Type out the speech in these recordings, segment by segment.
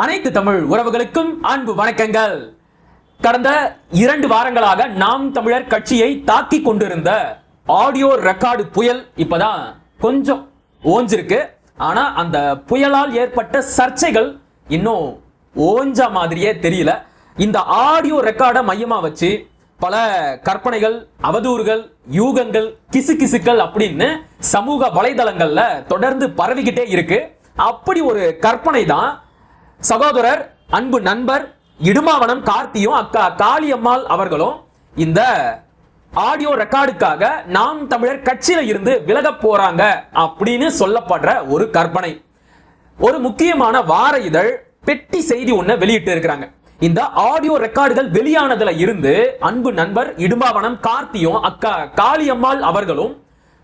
அனைத்து தமிழ் உறவுகளுக்கும் அன்பு வணக்கங்கள். கடந்த இரண்டு வாரங்களாக நாம் தமிழர் கட்சியை தாக்கி கொண்டிருந்த ஆடியோ ரெக்கார்டு புயல் இப்பதான் கொஞ்சம் ஓஞ்சிருக்கு. ஆனா அந்த புயலால் ஏற்பட்ட சர்ச்சைகள் இன்னும் ஓஞ்ச மாதிரியே தெரியல. இந்த ஆடியோ ரெக்கார்டை மையமா வச்சு பல கற்பனைகள் அவதூறுகள் யூகங்கள் கிசுகிசுக்கள் அப்படின்னு சமூக வலைதளங்கள்ல தொடர்ந்து பரவிக்கிட்டே இருக்கு. அப்படி ஒரு கற்பனை தான் சகோதரர் அன்பு நண்பர் இடுமாவனம் கார்த்தியும் அக்கா காளியம்மாள் அவர்களும் இந்த ஆடியோ ரெக்கார்டுக்காக நாம் தமிழர் கட்சியில இருந்து விலக போறாங்க அப்படின்னு சொல்லப்படுற ஒரு கற்பனை. ஒரு முக்கியமான வார இதழ் பெட்டி செய்தி ஒண்ண வெளியிட்டு இருக்கிறாங்க. இந்த ஆடியோ ரெக்கார்டுகள் வெளியானதுல இருந்து அன்பு நண்பர் இடும்பாவனம் கார்த்தியும் அக்கா காளியம்மாள் அவர்களும்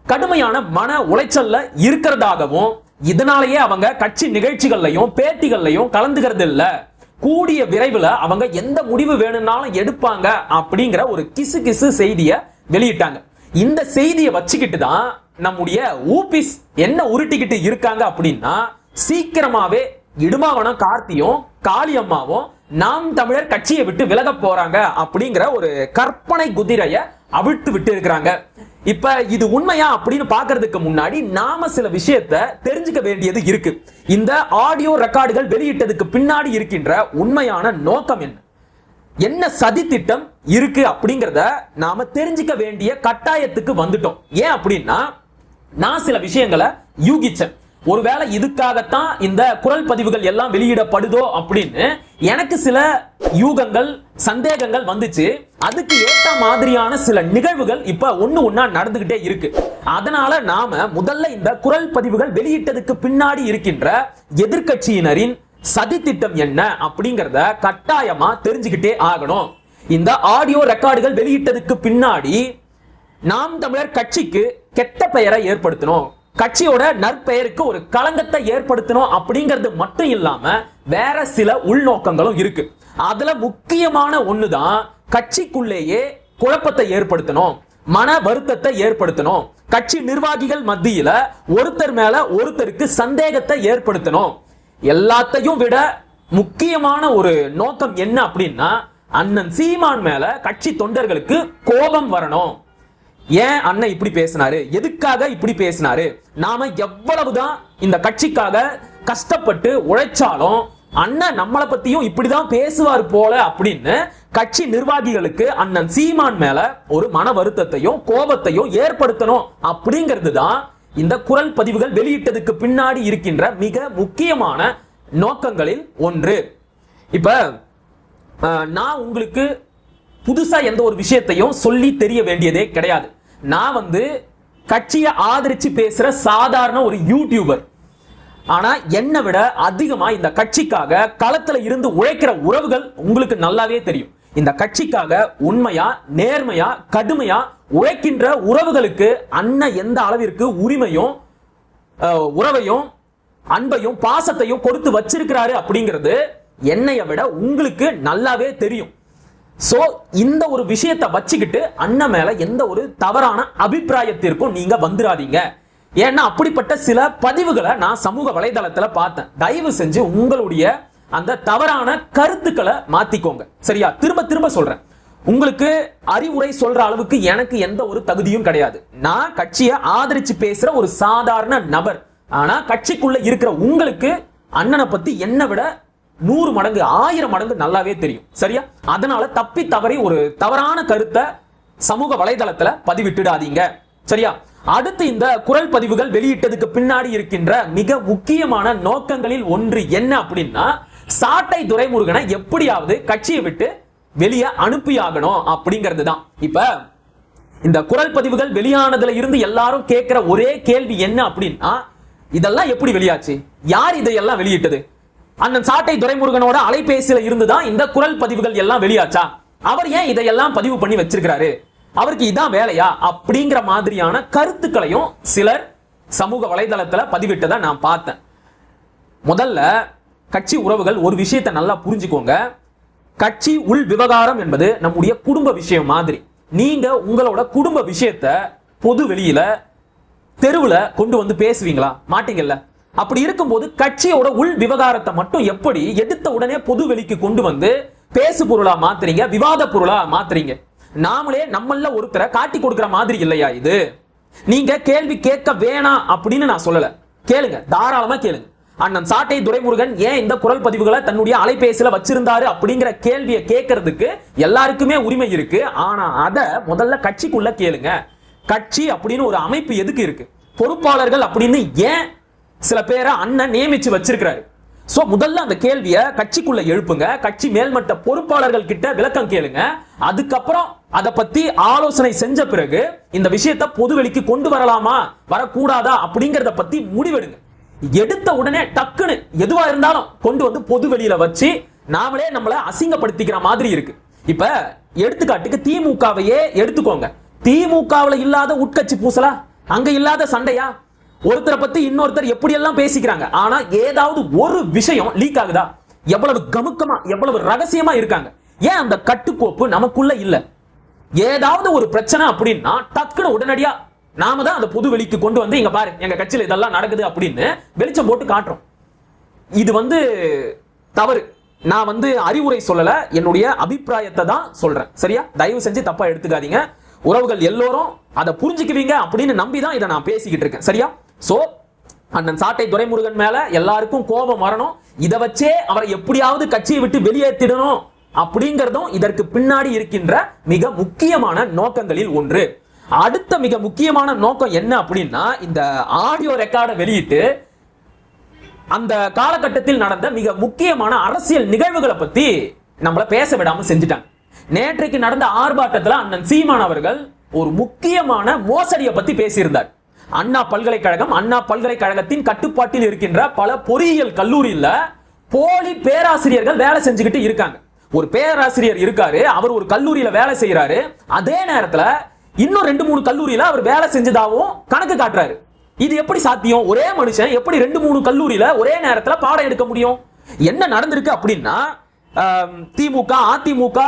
கடுமையான மன உளைச்சல்ல இருக்கிறதாகவும் இதனாலேயே அவங்க கட்சி நிகழ்ச்சிகள்லையும் பேட்டிகள்லையும் கலந்துகிறது இல்ல கூடிய விரைவில் அவங்க எந்த முடிவு வேணும்னாலும் எடுப்பாங்க அப்படிங்கிற ஒரு கிசு கிசு செய்தியை வெளியிட்டாங்க. இந்த செய்தியை வச்சுக்கிட்டு தான் நம்முடைய ஊபிஸ் என்ன உருட்டிக்கிட்டு இருக்காங்க அப்படின்னா சீக்கிரமாவே இடுமாவனம் கார்த்தியும் காளியம்மாவும் நாம் தமிழர் கட்சியை விட்டு விலக போறாங்க அப்படிங்கிற ஒரு கற்பனை குதிரையை அவிழ்த்து விட்டு இருக்கிறாங்க. இப்ப இது உண்மையா அப்படின்னு பாக்குறதுக்கு முன்னாடி நாம சில விஷயத்த தெரிஞ்சுக்க வேண்டியது இருக்கு. இந்த ஆடியோ ரெக்கார்டுகள் வெளியிட்டதுக்கு பின்னாடி இருக்கின்ற உண்மையான நோக்கம் என்ன? என்ன சதி திட்டம் இருக்கு அப்படிங்கிறத நாம தெரிஞ்சுக்க வேண்டிய கட்டாயத்துக்கு வந்துட்டோம். ஏன் அப்படின்னா நான் சில விஷயங்களை யூகிச்சேன். ஒருவேளை இதுக்காகத்தான் இந்த குரல் பதிவுகள் எல்லாம் வெளியிடப்படுதோ அப்படின்னு எனக்கு சில யூகங்கள் சந்தேகங்கள் வந்துச்சு. அதுக்கு ஏத்த மாதிரியான சில நிகழ்வுகள் இப்ப ஒண்ணு ஒன்னா நடந்துகிட்டே இருக்கு. அதனால நாம முதல்ல இந்த குரல் பதிவுகள் வெளியிட்டதுக்கு பின்னாடி இருக்கின்ற எதிர்க்கட்சியினரின் சதி திட்டம் என்ன அப்படிங்கறத கட்டாயமா தெரிஞ்சுக்கிட்டே ஆகணும். இந்த ஆடியோ ரெக்கார்டுகள் வெளியிட்டதுக்கு பின்னாடி நாம் தமிழர் கட்சிக்கு கெட்ட பெயரை ஏற்படுத்தணும் கட்சியோட நற்பெயருக்கு ஒரு களங்கத்தை ஏற்படுத்தணும் அப்படிங்கிறது மட்டும் இல்லாம வேற சில உள்நோக்கங்களும் இருக்கு. அதுல முக்கியமான ஒண்ணுதான் கட்சிக்குள்ளேயே குழப்பத்தை ஏற்படுத்தணும் மன வருத்தத்தை ஏற்படுத்தணும். கட்சி நிர்வாகிகள் மத்தியில ஒருத்தர் மேல ஒருத்தருக்கு சந்தேகத்தை ஏற்படுத்தணும். எல்லாத்தையும் விட முக்கியமான ஒரு நோக்கம் என்ன அப்படின்னா அண்ணன் சீமான் மேல கட்சி தொண்டர்களுக்கு கோபம் வரணும். ஏன் அண்ணன் இப்படி பேசினாரு? எதுக்காக இப்படி பேசினாரு? நாம எவ்வளவுதான் இந்த கட்சிக்காக கஷ்டப்பட்டு உழைச்சாலும் அண்ணன் நம்மளை பத்தியும் இப்படிதான் பேசுவார் போல அப்படின்னு கட்சி நிர்வாகிகளுக்கு அண்ணன் சீமான் மேல ஒரு மன வருத்தத்தையும் கோபத்தையும் ஏற்படுத்தணும் அப்படிங்கிறது தான் இந்த குரல் பதிவுகள் வெளியிட்டதுக்கு பின்னாடி இருக்கின்ற மிக முக்கியமான நோக்கங்களில் ஒன்று. இப்ப நான் உங்களுக்கு புதுசாக எந்த ஒரு விஷயத்தையும் சொல்லி தெரிய வேண்டியதே கிடையாது. நான் வந்து கட்சியை ஆதரிச்சு பேசுகிற சாதாரண ஒரு யூடியூபர் ஆனால் என்னை விட அதிகமாக இந்த கட்சிக்காக களத்தில் இருந்து உழைக்கிற உறவுகள் உங்களுக்கு நல்லாவே தெரியும். இந்த கட்சிக்காக உண்மையா நேர்மையா கடுமையா உழைக்கின்ற உறவுகளுக்கு அண்ணன் எந்த அளவிற்கு உரிமையும் உறவையும் அன்பையும் பாசத்தையும் கொடுத்து வச்சிருக்கிறாரு அப்படிங்கிறது என்னைய விட உங்களுக்கு நல்லாவே தெரியும். ஸோ இந்த ஒரு விஷயத்தை வச்சுக்கிட்டு அண்ணன் மேலே எந்த ஒரு தவறான அபிப்பிராயத்திற்கும் நீங்கள் வந்துடாதீங்க ஏன்னா அப்படிப்பட்ட சில பதிவுகளை நான் சமூக வலைதளத்தில் பார்த்தேன். தயவு செஞ்சு உங்களுடைய அந்த தவறான கருத்துக்களை மாத்திக்கோங்க. சரியா? திரும்ப திரும்ப சொல்றேன். உங்களுக்கு அறிவுரை சொல்ற அளவுக்கு எனக்கு எந்த ஒரு தகுதியும் கிடையாது. நான் கட்சியை ஆதரிச்சு பேசுற ஒரு சாதாரண நபர். ஆனா கட்சிக்குள்ள இருக்கிற உங்களுக்கு அண்ணனை பத்தி என்னை விட நூறு மடங்கு ஆயிரம் மடங்கு நல்லாவே தெரியும். சரியா? அதனால தப்பி தவறி ஒரு தவறான கருத்தை சமூக வலைதளத்துல பதிவிட்டுடாதீங்க. சரியா? அடுத்து இந்த குரல் பதிவுகள் வெளியிட்டதுக்கு பின்னாடி இருக்கின்ற மிக முக்கியமான நோக்கங்களில் ஒன்று என்ன அப்படின்னா சாட்டை துரைமுருகனை எப்படியாவது கட்சியை விட்டு வெளியே அனுப்பியாகணும் அப்படிங்கிறது தான். இப்ப இந்த குரல் பதிவுகள் வெளியானதுல இருந்து எல்லாரும் கேட்கிற ஒரே கேள்வி என்ன அப்படின்னா இதெல்லாம் எப்படி வெளியாச்சு? யார் இதையெல்லாம் வெளியிட்டது? அண்ணன் சாட்டை துரைமுருகனோட அலைபேசியில இருந்து தான் இந்த குரல் பதிவுகள் எல்லாம் வெளியாச்சா? அவர் ஏன் இதையெல்லாம் பதிவு பண்ணி வச்சிருக்கிறாரு? அவருக்கு இதான் வேலையா? அப்படிங்கிற மாதிரியான கருத்துக்களையும் சிலர் சமூக வலைதளத்துல பதிவிட்டதை நான் பார்த்தேன். முதல்ல கட்சி உறவுகள் ஒரு விஷயத்தை நல்லா புரிஞ்சுக்கோங்க. கட்சி உள் விவகாரம் என்பது நம்முடைய குடும்ப விஷயம் மாதிரி. நீங்க உங்களோட குடும்ப விஷயத்த பொது வெளியில தெருவுல கொண்டு வந்து பேசுவீங்களா? மாட்டீங்கல்ல? அப்படி இருக்கும்போது கட்சியோட உள் விவகாரத்தை மட்டும் எப்படி எடுத்த உடனே பொது வெளிக்கு கொண்டு வந்து பேசு பொருளா மாத்துறீங்க விவாத பொருளா மாத்துறீங்க? நாமளே நம்மள ஒருத்தரை காட்டி கொடுக்கிற மாதிரி இல்லையா இது? நீங்க கேள்வி கேட்க வேணாம் அப்படின்னு நான் சொல்லல. கேளுங்க தாராளமா கேளுங்க. அண்ணன் சாட்டை துரைமுருகன் ஏன் இந்த குரல் பதிவுகளை தன்னுடைய அலைபேசியில வச்சிருந்தாரு அப்படிங்கிற கேள்வியை கேட்கறதுக்கு எல்லாருக்குமே உரிமை இருக்கு. ஆனா அத முதல்ல கட்சிக்குள்ள கேளுங்க. கட்சி அப்படின்னு ஒரு அமைப்பு எதுக்கு இருக்கு? பொறுப்பாளர்கள் அப்படின்னு ஏன் சில பேரை அண்ணன் நியமிச்சு வச்சிருக்கிறாரு. சோ முதல்ல அந்த கேள்வியை கட்சிக்குள்ள எழுப்புங்க. கட்சி மேல்மட்ட பொறுப்பாளர்கள் கிட்ட விளக்கம் கேளுங்க. அதுக்கப்புறம் அத பத்தி ஆலோசனை செஞ்ச பிறகு இந்த விஷயத்த பொதுவெளிக்கு கொண்டு வரலாமா வரக்கூடாதா அப்படிங்கறத பத்தி முடிவெடுங்க. எடுத்த உடனே டக்குன்னு எதுவா இருந்தாலும் கொண்டு வந்து பொது வெளியில வச்சு நாமளே நம்மள அசிங்கப்படுத்திக்கிற மாதிரி இருக்கு. இப்ப எடுத்துக்காட்டுக்கு திமுகவையே எடுத்துக்கோங்க. திமுகவுல இல்லாத உட்கட்சி பூசலா? அங்க இல்லாத சண்டையா? ஒருத்தரை பத்தி இன்னொருத்தர் எப்படி எல்லாம் பேசிக்கிறாங்க? ஆனா ஏதாவது ஒரு விஷயம் லீக் ஆகுதா? எவ்வளவு கமுக்கமா எவ்வளவு ரகசியமா இருக்காங்க? ஏன் அந்த கட்டுக்கோப்பு நமக்குள்ள இல்ல? ஏதாவது ஒரு பிரச்சனை அப்படின்னா டக்குன்னு உடனடியா நாம தான் அந்த பொது வெளிக்கு கொண்டு வந்து இங்க பாரு எங்க கட்சியில இதெல்லாம் நடக்குது அப்படின்னு வெளிச்சம் போட்டு காட்டுறோம். இது வந்து தவறு. நான் வந்து அறிவுரை சொல்லல என்னுடைய அபிப்பிராயத்தை தான் சொல்றேன். சரியா? தயவு செஞ்சு தப்பா எடுத்துக்காதீங்க. உறவுகள் எல்லோரும் அதை புரிஞ்சுக்குவீங்க அப்படின்னு நம்பி தான் இதை நான் பேசிக்கிட்டு இருக்கேன். சரியா? சோ அண்ணன் சாட்டை துரைமுருகன் மேல எல்லாருக்கும் கோபம் வரணும். இதை வச்சே அவரை எப்படியாவது கட்சியை விட்டு வெளியேற்றிடணும் அப்படிங்கிறதும் இதற்கு பின்னாடி இருக்கின்ற மிக முக்கியமான நோக்கங்களில் ஒன்று. அடுத்த மிக முக்கியமான நோக்கம் என்ன அப்படின்னா இந்த ஆடியோ ரெக்கார்டை வெளியிட்டு அந்த காலகட்டத்தில் நடந்த மிக முக்கியமான அரசியல் நிகழ்வுகளை பத்தி நம்மள பேச விடாம செஞ்சுட்டாங்க. நேற்றைக்கு நடந்த ஆர்ப்பாட்டத்தில் அண்ணன் சீமான் அவர்கள் ஒரு முக்கியமான மோசடியை பத்தி பேசியிருந்தார். அண்ணா பல்கலைக்கழகம் அண்ணா பல்கலைக்கழகத்தின் கட்டுப்பாட்டில் இருக்கின்ற பல பொறியியல் கல்லூரியில் போலி பேராசிரியர்கள் வேலை செஞ்சுக்கிட்டு இருக்காங்க. ஒரு பேராசிரியர் இருக்காரு அவர் ஒரு கல்லூரியில வேலை செய்யறாரு அதே நேரத்துல இன்னும் ரெண்டு மூணு கல்லூரியில அவர் வேலை செஞ்சதாகவும் கணக்கு காட்டுறாரு. இது எப்படி சாத்தியம்? ஒரே மனுஷன் எப்படி ரெண்டு மூணு கல்லூரியில ஒரே நேரத்துல பாடம் எடுக்க முடியும்? என்ன நடந்திருக்கு அப்படின்னா திமுக அதிமுக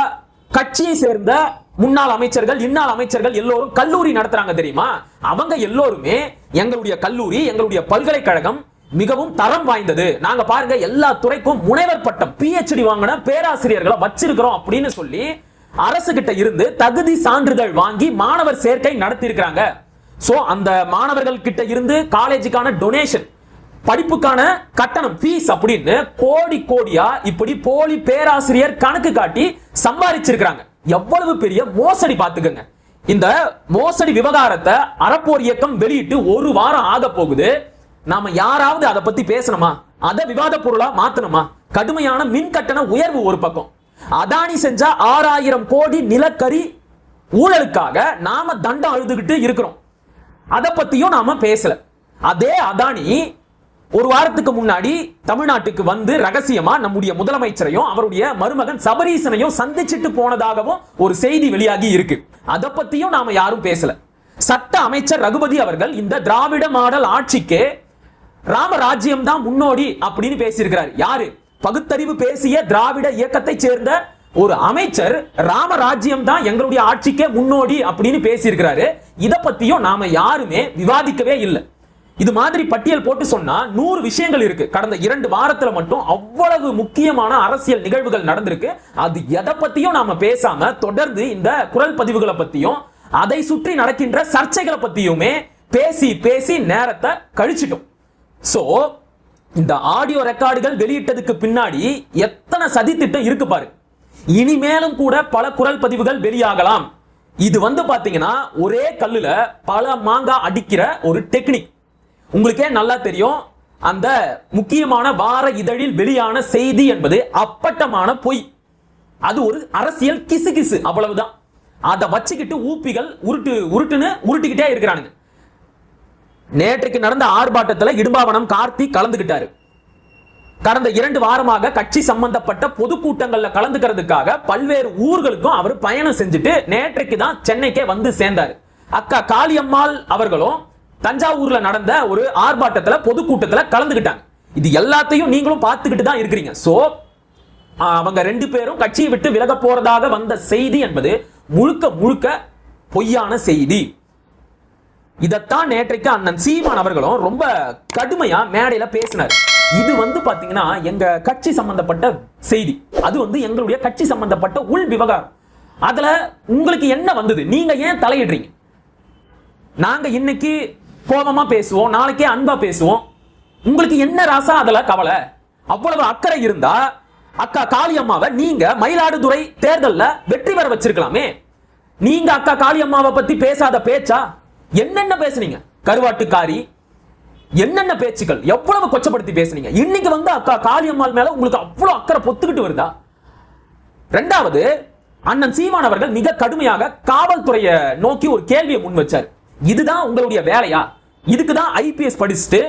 கட்சியை சேர்ந்த முன்னாள் அமைச்சர்கள் இன்னாள் அமைச்சர்கள் எல்லோரும் கல்லூரி நடத்துறாங்க தெரியுமா? அவங்க எல்லோருமே எங்களுடைய கல்லூரி எங்களுடைய பல்கலைக்கழகம் மிகவும் தரம் வாய்ந்தது. நாங்க பாருங்க எல்லா துறைக்கும் முனைவர் பட்டம் பிஹெச்டி வாங்கின பேராசிரியர்களை வச்சிருக்கிறோம் அப்படின்னு சொல்லி அரசு கிட்ட இருந்து தகுதி சான்றிதழ் வாங்கி மாணவர் சேர்க்கை நடத்தி இருக்கிறாங்க சோ அந்த மாணவர்கள் கிட்ட இருந்து காலேஜுக்கான டொனேஷன் படிப்புக்கான கட்டணம் ஃபீஸ் அப்படின்னு கோடி கோடியா இப்படி போலி பேராசிரியர் கணக்கு காட்டி சம்பாதிச்சிருக்கிறாங்க எவ்வளவு பெரிய மோசடி பார்த்துக்கங்க. இந்த மோசடி விவகாரத்தை அறப்போர் இயக்கம் வெளியிட்டு ஒரு வாரம் ஆக போகுது. நாம யாராவது அதை பத்தி பேசணுமா? அதை விவாத பொருளா மாத்தணுமா? கடுமையான மின் கட்டண உயர்வு ஒரு பக்கம். அதானி செஞ்ச ஆறாயிரம் கோடி நிலக்கரி ஊழலுக்காக நாம தண்டம் அழுதுகிட்டு இருக்கிறோம். அதை பத்தியும் நாம பேசல. அதே அதானி ஒரு வாரத்துக்கு முன்னாடி தமிழ்நாட்டுக்கு வந்து ரகசியமா நம்முடைய முதலமைச்சரையும் அவருடைய மருமகன் சபரீசனையும் சந்திச்சிட்டு போனதாகவும் ஒரு செய்தி வெளியாகி இருக்கு. அதை பத்தியும் நாம யாரும் பேசல. சட்ட அமைச்சர் ரகுபதி அவர்கள் இந்த திராவிட மாடல் ஆட்சிக்கு ராமராஜ்யம் தான் முன்னோடி அப்படின்னு பேசியிருக்கிறார். யாரு? பகுத்தறிவு பேசிய திராவிட இயக்கத்தை சேர்ந்த ஒரு அமைச்சர் ராமராஜ்யம் தான் எங்களுடைய ஆட்சிக்கே முன்னோடி அப்படின்னு பேசியிருக்கிறாரு. இதை பத்தியும் நாம யாருமே விவாதிக்கவே இல்லை. இது மாதிரி பட்டியல் போட்டு சொன்னா நூறு விஷயங்கள் இருக்கு. கடந்த இரண்டு வாரத்துல மட்டும் அவ்வளவு முக்கியமான அரசியல் நிகழ்வுகள் நடந்திருக்கு. அது எதை பத்தியும் நாம பேசாம தொடர்ந்து இந்த குரல் பதிவுகளை பத்தியும் அதை சுற்றி நடக்கின்ற சர்ச்சைகளை பத்தியுமே பேசி பேசி நேரத்தை கழிச்சிட்டோம். சோ இந்த ஆடியோ ரெக்கார்டுகள் வெளியிட்டதுக்கு பின்னாடி எத்தனை சதித்திட்டம் இருக்கு பாரு. இனிமேலும் கூட பல குரல் பதிவுகள் வெளியாகலாம். இது வந்து பாத்தீங்கன்னா ஒரே கல்லுல பல மாங்கா அடிக்கிற ஒரு டெக்னிக். உங்களுக்கே நல்லா தெரியும் அந்த முக்கியமான வார இதழில் வெளியான செய்தி என்பது அப்பட்டமான பொய். அது ஒரு அரசியல் கிசு அவ்வளவுதான். அதை வச்சுக்கிட்டு ஊப்பிகள் உருட்டு உருட்டுன்னு உருட்டிக்கிட்டே இருக்கிறானுங்க. நேற்றைக்கு நடந்த ஆர்ப்பாட்டத்தில் இடும்பாவனம் கார்த்தி கலந்துகிட்டாரு. கடந்த இரண்டு வாரமாக கட்சி சம்பந்தப்பட்ட பொதுக்கூட்டங்கள்ல கலந்துக்கிறதுக்காக பல்வேறு ஊர்களுக்கும் அவர் பயணம் செஞ்சுட்டு நேற்றைக்கு தான் சென்னைக்கே வந்து சேர்ந்தார். அக்கா காளியம்மாள் அவர்களும் தஞ்சாவூர்ல நடந்த ஒரு ஆர்ப்பாட்டத்துல பொதுக்கூட்டத்துல கலந்துகிட்டாங்க. இது எல்லாத்தையும் நீங்களும் பார்த்துக்கிட்டு தான் இருக்கிறீங்க. சோ அவங்க ரெண்டு பேரும் கட்சியை விட்டு விலக போறதாக வந்த செய்தி என்பது முழுக்க முழுக்க பொய்யான செய்தி. இதைத்தான் நேற்றைக்கு அண்ணன் சீமான் அவர்களும் ரொம்ப கடுமையா மேடையில பேசினார். இது வந்து பாத்தீங்கன்னா எங்க கட்சி சம்பந்தப்பட்ட செய்தி. அது வந்து எங்களுடைய கட்சி சம்பந்தப்பட்ட உள் விவகாரம். அதுல உங்களுக்கு என்ன வந்தது? நீங்க ஏன் தலையிடுறீங்க? நாங்க இன்னைக்கு கோபமா பேசுவோம் நாளைக்கே அன்பா பேசுவோம். உங்களுக்கு என்ன ராசா அதுல கவலை? அவ்வளவு அக்கறை இருந்தா அக்கா காளியம்மாவை நீங்க மயிலாடுதுறை தேர்தல்ல வெற்றி பெற வச்சிருக்கலாமே. நீங்க அக்கா காளியம்மாவை பத்தி பேசாத பேச்சா? என்னென்ன பேசுனீங்க? கருவாட்டுக்காரி என்னென்ன பேச்சுக்கள்? எவ்வளவு கொச்சப்படுத்தி பேசுனீங்க? இன்னைக்கு வந்து அக்கா காளியம்மாள் மேல உங்களுக்கு அவ்வளவு அக்கறை பொத்துக்கிட்டு வருதா? ரெண்டாவது அண்ணன் சீமான் அவர்கள் மிக கடுமையாக காவல்துறையை நோக்கி ஒரு கேள்வியை முன் வச்சார். இதுதான் உங்களுடைய வேலையா? இதுக்கு தான் ஐபிஎஸ் படிச்சுட்டு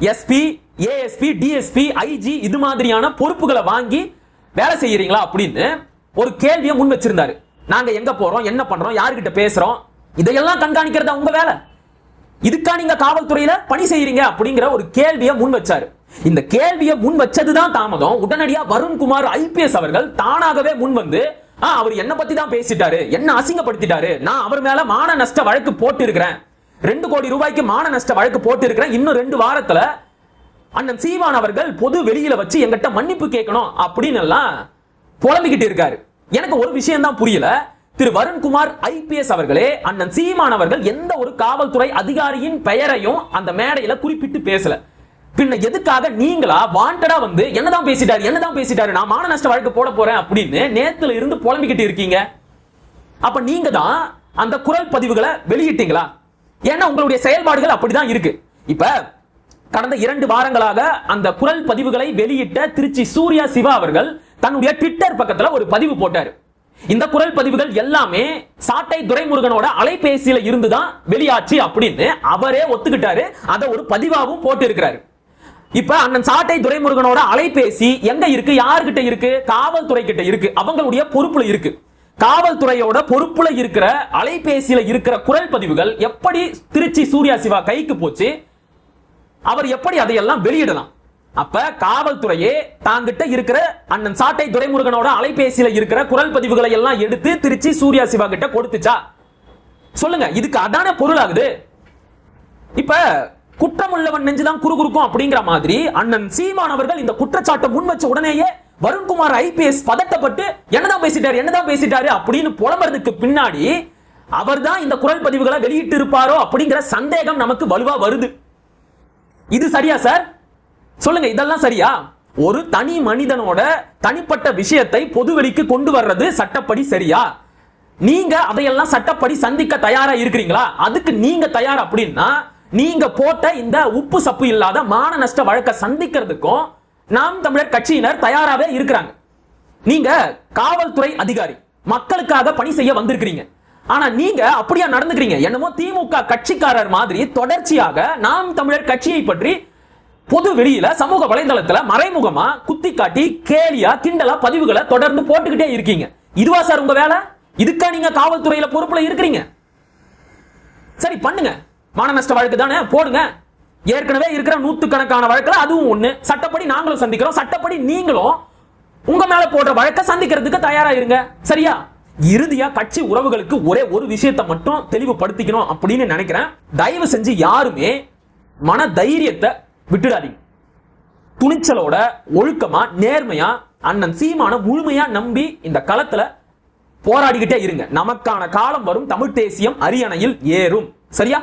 எஸ்பி ஏஎஸ்பி டிஎஸ்பி ஐஜி இது மாதிரியான பொறுப்புகளை வாங்கி வேலை செய்யறீங்களா அப்படின்னு ஒரு கேள்வியை முன் வச்சிருந்தாரு. நாங்க எங்க போறோம் என்ன பண்றோம் யாருக்கிட்ட பேசுறோம் இதையெல்லாம் கண்காணிக்கிறதா உங்க வேலை. இதுக்கா நீங்க காவல்துறையில பணி செய்யறீங்க அப்படிங்கிற ஒரு கேள்வியை முன் வச்சாரு. இந்த கேள்வியை முன் வச்சதுதான் தாமதம். உடனடியா வருண்குமார் ஐபிஎஸ் அவர்கள் தானாகவே முன் வந்து அவர் என்ன பத்தி தான் பேசிட்டாரு. என்ன அசிங்கப்படுத்திட்டாரு. நான் அவர் மேல மான நஷ்ட வழக்கு போட்டு இருக்கிறேன் ரெண்டு கோடி ரூபாய்க்கு மான நஷ்ட வழக்கு போட்டு இருக்கிறேன் இன்னும் ரெண்டு வாரத்துல அண்ணன் சீவான் அவர்கள் பொது வெளியில வச்சு எங்கிட்ட மன்னிப்பு கேட்கணும் அப்படின்னு எல்லாம் புலம்பிக்கிட்டு இருக்காரு. எனக்கு ஒரு விஷயம் தான் புரியல. திரு வருண்குமார் ஐபிஎஸ் அவர்களே அண்ணன் சீமான் அவர்கள் எந்த ஒரு காவல்துறை அதிகாரியின் பெயரையும் அந்த மேடையில குறிப்பிட்டு பேசல. பின்ன எதுக்காக நீங்களா வாண்டடா வந்து என்னதான் பேசிட்டாரு என்னதான் பேசிட்டாரு நான் மான நஷ்ட வழக்கு போட போறேன் அப்படின்னு நேத்துல இருந்து புலம்பிக்கிட்டு இருக்கீங்க. அப்ப நீங்க தான் அந்த குரல் பதிவுகளை வெளியிட்டீங்களா? ஏன்னா உங்களுடைய செயல்பாடுகள் அப்படிதான் இருக்கு. இப்ப கடந்த இரண்டு வாரங்களாக அந்த குரல் பதிவுகளை வெளியிட்ட திருச்சி சூர்யா சிவா அவர்கள் தன்னுடைய ட்விட்டர் பக்கத்துல ஒரு பதிவு போட்டார். இந்த குரல் பதிவுகள் எல்லாமே சாட்டை துரைமுருகனோட அலைபேசியில இருந்துதான் வெளியாச்சு அப்படின்னு அவரே ஒத்துக்கிட்டாரு. அதை ஒரு பதிவாகவும் போட்டு இருக்கிறாரு இப்ப அண்ணன் சாட்டை துரைமுருகனோட அலைபேசி எங்க இருக்கு? யாருகிட்ட இருக்கு? காவல்துறை கிட்ட இருக்கு. அவங்களுடைய பொறுப்புல இருக்கு. காவல்துறையோட பொறுப்புல இருக்கிற அலைபேசியில இருக்கிற குரல் பதிவுகள் எப்படி திருச்சி சூர்யா சிவா கைக்கு போச்சு? அவர் எப்படி அதையெல்லாம் வெளியிடலாம்? அப்ப காவல்துறையே தாங்கிட்ட இருக்கிற அண்ணன் சாட்டை துரைமுருகனோட அலைபேசியில இருக்கிற குரல் பதிவுகளை எல்லாம் எடுத்து திருச்சி சூர்யா சிவா கிட்ட கொடுத்துச்சா? சொல்லுங்க. இதுக்கு அதான பொருளாகுது. இப்ப குற்றமுள்ளவன் நெஞ்சுதான் குறுகுறுக்கும் அப்படிங்கிற மாதிரி அண்ணன் சீமான் அவர்கள் இந்த குற்றச்சாட்டை முன் வச்ச உடனேயே வருண்குமார் ஐபிஎஸ் பதட்டப்பட்டு என்னதான் பேசிட்டாரு என்னதான் பேசிட்டாரு அப்படின்னு புலம்புறதுக்கு பின்னாடி அவர் தான் இந்த குரல் பதிவுகளை வெளியிட்டு இருப்பாரோ அப்படிங்கிற சந்தேகம் நமக்கு வலுவா வருது. இது சரியா சார் சொல்லுங்க இதெல்லாம் சரியா? ஒரு தனி மனிதனோட தனிப்பட்ட விஷயத்தை பொதுவெளிக்கு கொண்டு வர்றது சட்டப்படி சரியா? நீங்க அதையெல்லாம் சட்டப்படி சந்திக்க தயாரா இருக்கிறீங்களா? அதுக்கு நீங்க தயார் அப்படின்னா நீங்க போட்ட இந்த உப்பு சப்பு இல்லாத மான நஷ்ட வழக்கை சந்திக்கிறதுக்கும் நாம் தமிழர் கட்சியினர் தயாராகவே இருக்கிறாங்க. நீங்க காவல்துறை அதிகாரி மக்களுக்காக பணி செய்ய வந்திருக்கிறீங்க. ஆனா நீங்க அப்படியா நடந்துக்கிறீங்க? என்னமோ திமுக கட்சிக்காரர் மாதிரி தொடர்ச்சியாக நாம் தமிழர் கட்சியை பற்றி பொது வெளியில சமூக வலைதளத்துல மறைமுகமா குத்தி காட்டி கேலியா கிண்டலா பதிவுகளை தொடர்ந்து போட்டுக்கிட்டே இருக்கீங்க. இதுவா சார் உங்க வேலை? இதுக்கா நீங்க காவல்துறையில பொறுப்புல இருக்கிறீங்க? சரி பண்ணுங்க. மான நஷ்ட வழக்கு தானே? போடுங்க. ஏற்கனவே இருக்கிற நூத்துக்கணக்கான வழக்குல அதுவும் ஒண்ணு. சட்டப்படி நாங்களும் சந்திக்கிறோம். சட்டப்படி நீங்களும் உங்க மேல போடுற வழக்க சந்திக்கிறதுக்கு தயாரா இருங்க. சரியா? இறுதியா கட்சி உறவுகளுக்கு ஒரே ஒரு விஷயத்தை மட்டும் தெளிவுபடுத்திக்கணும் அப்படின்னு நினைக்கிறேன். தயவு செஞ்சு யாருமே மன தைரியத்தை விட்டுடாதீங்க. துணிச்சலோட ஒழுக்கமா நேர்மையா அண்ணன் சீமான முழுமையா நம்பி இந்த களத்துல போராடிக்கிட்டே இருங்க. நமக்கான காலம் வரும். தமிழ் தேசியம் அரியணையில் ஏறும். சரியா?